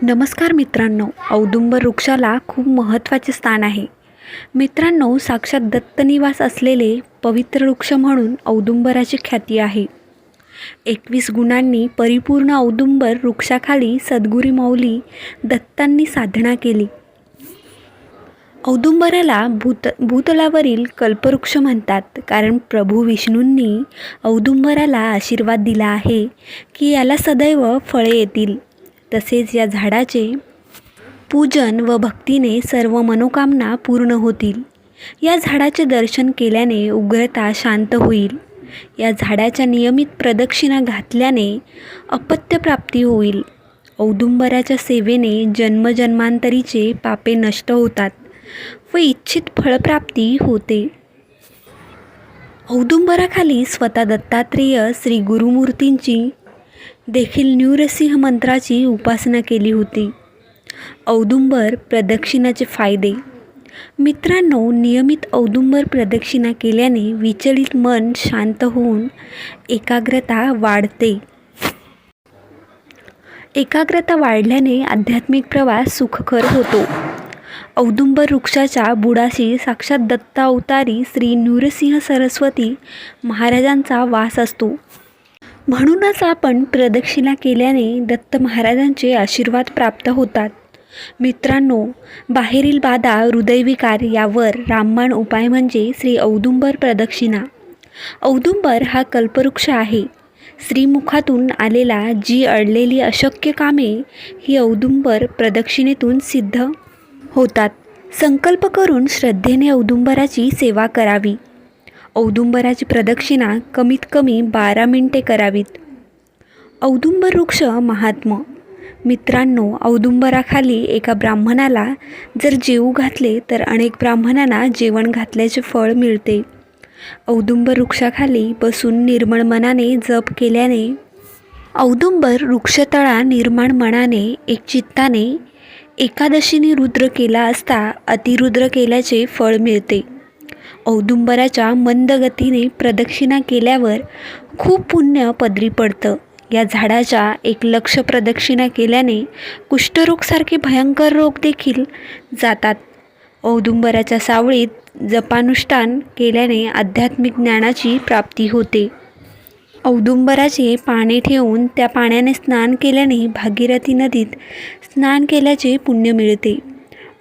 नमस्कार मित्रांनो औदुंबर वृक्षाला खूप महत्त्वाचे स्थान आहे. मित्रांनो साक्षात दत्तनिवास असलेले पवित्र वृक्ष म्हणून औदुंबराची ख्याती आहे. एकवीस गुणांनी परिपूर्ण औदुंबर वृक्षाखाली सद्गुरी मौली दत्तांनी साधना केली. औदुंबराला भूत भूतलावरील कल्पवृक्ष म्हणतात कारण प्रभू विष्णूंनी औदुंबराला आशीर्वाद दिला आहे की याला सदैव फळे येतील. तसेच या झाडाचे पूजन व भक्तीने सर्व मनोकामना पूर्ण होतील. या झाडाचे दर्शन केल्याने उग्रता शांत होईल. या झाडाच्या नियमित प्रदक्षिणा घातल्याने अपत्यप्राप्ती होईल. औदुंबराच्या सेवेने जन्मजन्मांतरीचे पापे नष्ट होतात व इच्छित फळप्राप्ती होते. औदुंबराखाली स्वतः दत्तात्रेय श्री गुरुमूर्तींची देखील न्यूरसिंह मंत्राची उपासना केली होती. औदुंबर प्रदक्षिणाचे फायदे. मित्रांनो नियमित औदुंबर प्रदक्षिणा केल्याने विचलित मन शांत होऊन एकाग्रता वाढते. एकाग्रता वाढल्याने आध्यात्मिक प्रवास सुखकर होतो. औदुंबर वृक्षाच्या बुडाशी साक्षात दत्तावतारी श्री नृसिंह सरस्वती महाराजांचा वास असतो. म्हणूनच आपण प्रदक्षिणा केल्याने दत्त महाराजांचे आशीर्वाद प्राप्त होतात. मित्रांनो बाहेरील बाधा हृदयविकार यावर रामबाण उपाय म्हणजे श्री औदुंबर प्रदक्षिणा. औदुंबर हा कल्पवृक्ष आहे. श्रीमुखातून आलेला जी अडलेली अशक्य कामे ही औदुंबर प्रदक्षिणेतून सिद्ध होतात. संकल्प करून श्रद्धेने औदुंबराची सेवा करावी. औदुंबराची प्रदक्षिणा कमीत कमी बारा मिनटे करावीत. औदुंबर वृक्ष महात्म मित्रांनो औदुंबराखाली एका ब्राह्मणाला जर जेवू घातले तर अनेक ब्राह्मणांना जेवण घातल्याचे फळ मिळते. औदुंबर वृक्षाखाली बसून निर्मळ मनाने जप केल्याने औदुंबर वृक्षतळा निर्माण मनाने एक चित्ताने एकादशीने रुद्र केला असता अतिरुद्र केल्याचे फळ मिळते. औदुंबराच्या मंद गतीने प्रदक्षिणा केल्यावर खूप पुण्य पदरी पडतं. या झाडाच्या एक लक्ष प्रदक्षिणा केल्याने कुष्ठरोगसारखे भयंकर रोग देखील जातात. औदुंबराच्या सावळीत जपानुष्ठान केल्याने आध्यात्मिक ज्ञानाची प्राप्ती होते. औदुंबराचे पाणी ठेवून त्या पाण्याने स्नान केल्याने भागीरथी नदीत स्नान केल्याचे पुण्य मिळते.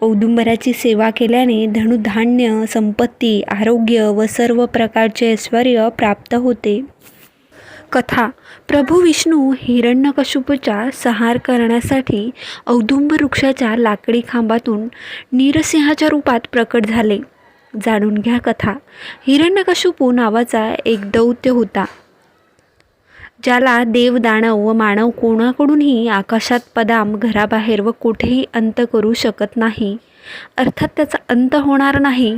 औदुंबराची सेवा केल्याने धनुधान्य संपत्ती आरोग्य व सर्व प्रकारचे ऐश्वर प्राप्त होते. कथा. प्रभू विष्णू हिरण्यकशिपूचा संहार करण्यासाठी औदुंब वृक्षाच्या लाकडी खांबातून नीरसिंहाच्या रूपात प्रकट झाले. जाणून घ्या कथा. हिरण्यकशुपू नावाचा एक दौत्य होता. ज्याला देव दानव व मानव कोणाकडूनही आकाशात पदाम घराबाहेर व कुठेही अंत करू शकत नाही. अर्थात त्याचा अंत होणार नाही.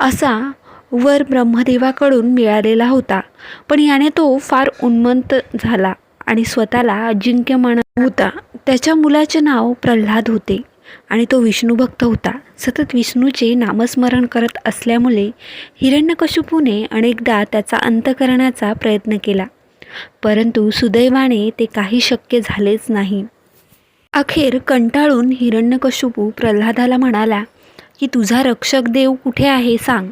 असा वर ब्रह्मदेवाकडून मिळालेला होता. पण याने तो फार उन्मंत झाला आणि स्वतःला अजिंक्य म्हणत होता. त्याच्या मुलाचे नाव प्रल्हाद होते आणि तो विष्णुभक्त होता. सतत विष्णूचे नामस्मरण करत असल्यामुळे हिरण्यकशिपूने अनेकदा त्याचा अंत करण्याचा प्रयत्न केला. परंतु सुदैवाने ते काही शक्य झालेच नाही. अखेर कंटाळून हिरण्यकशुपू प्रल्हादाला म्हणाला की तुझा रक्षक देव कुठे आहे सांग.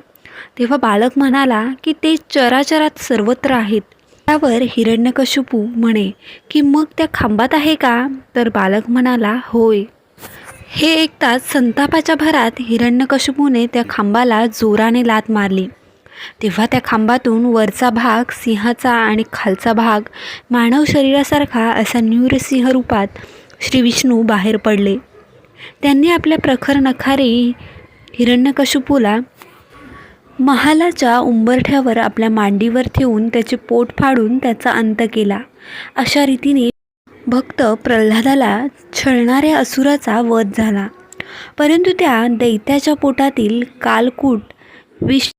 तेव्हा बालक म्हणाला की ते चराचरात सर्वत्र आहेत. त्यावर हिरण्यकशुपू म्हणे की मग त्या खांबात आहे का? तर बालक म्हणाला होय. हे ऐकताच संतापाच्या भरात हिरण्यकशुपूने त्या खांबाला जोराने लात मारली. तेव्हा त्या खांबातून वरचा भाग सिंहाचा आणि खालचा भाग मानव शरीरासारखा असा न्यूरसिंह रूपात श्री विष्णू बाहेर पडले. त्यांनी आपल्या प्रखर नखारी हिरण्यकशुपूला महालाच्या उंबरठ्यावर आपल्या मांडीवर ठेवून त्याचे पोट फाडून त्याचा अंत केला. अशा रीतीने भक्त प्रल्हादाला छळणाऱ्या असुराचा वध झाला. परंतु त्या दैत्याच्या पोटातील कालकूट विष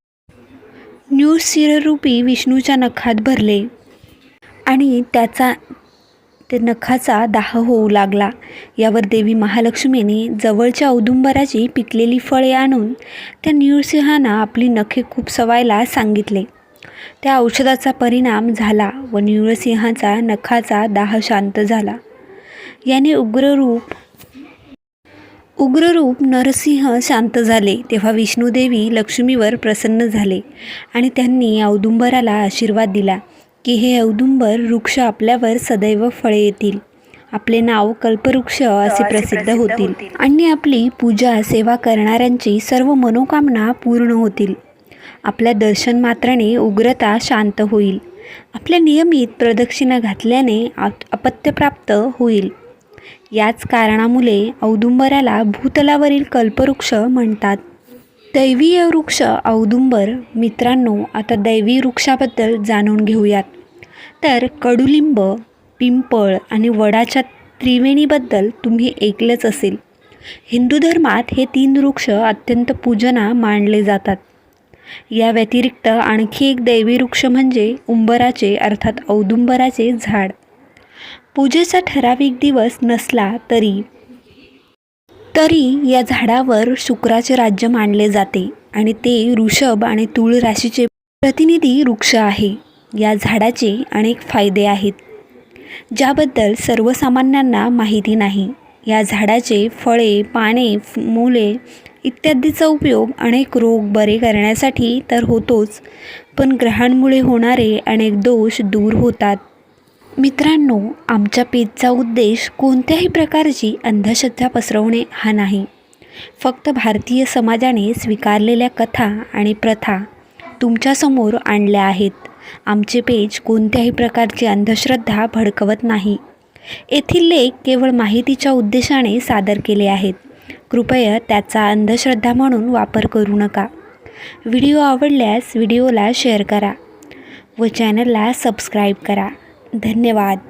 न्यूशिररूपी विष्णूच्या नखात भरले. आणि त्याचा ते नखाचा दाह होऊ लागला. यावर देवी महालक्ष्मीने जवळच्या औदुंबराची पिकलेली फळे आणून त्या नृसिंहांना आपली नखे खूप सवायला सांगितले. त्या औषधाचा परिणाम झाला व नृसिंहाचा नखाचा दाह शांत झाला. याने उग्ररूप उग्ररूप नरसिंह शांत झाले तेव्हा विष्णूदेवी लक्ष्मीवर प्रसन्न झाले आणि त्यांनी औदुंबराला आशीर्वाद दिला की हे औदुंबर वृक्ष आपल्यावर सदैव फळे येतील. आपले नाव कल्पवृक्ष असे प्रसिद्ध होतील. आणि आपली पूजा सेवा करणाऱ्यांची सर्व मनोकामना पूर्ण होतील. आपल्या दर्शन मात्राने उग्रता शांत होईल. आपल्या नियमित प्रदक्षिणा घातल्याने आप अपत्यप्राप्त होईल. याच कारणामुळे औदुंबराला भूतलावरील कल्पवृक्ष म्हणतात. दैवीय वृक्ष औदुंबर मित्रांनो आता दैवी वृक्षाबद्दल जाणून घेऊयात. तर कडुलिंब पिंपळ आणि वडाच्या त्रिवेणीबद्दल तुम्ही ऐकलंच असेल. हिंदू धर्मात हे तीन वृक्ष अत्यंत पूजना मानले जातात. या व्यतिरिक्त आणखी एक दैवी वृक्ष म्हणजे उंबराचे अर्थात औदुंबराचे झाड. पूजेचा ठराविक दिवस नसला तरी. तरी या झाडावर शुक्राचे राज्य मानले जाते आणि ते ऋषभ आणि तुळ राशीचे प्रतिनिधी वृक्ष आहे. या झाडाचे अनेक फायदे आहेत. ज्याबद्दल सर्वसामान्यांना माहिती नाही. या झाडाचे फळे पाने फ- मुले इत्यादीचा उपयोग अनेक रोग बरे करण्यासाठी तर होतोच पण ग्रहांमुळे होणारे अनेक दोष दूर होतात. मित्रांनो आमच्या पेजचा उद्देश कोणत्याही प्रकारची अंधश्रद्धा पसरवणे हा नाही. फक्त भारतीय समाजाने स्वीकारलेल्या कथा आणि प्रथा तुमच्यासमोर आणल्या आहेत. आमचे पेज कोणत्याही प्रकारची अंधश्रद्धा भडकवत नाही. येथील लेख केवळ माहितीच्या उद्देशाने सादर केले आहेत. कृपया त्याचा अंधश्रद्धा म्हणून वापर करू नका. व्हिडिओ आवडल्यास व्हिडिओला शेअर करा व चॅनलला सबस्क्राईब करा. धन्यवाद.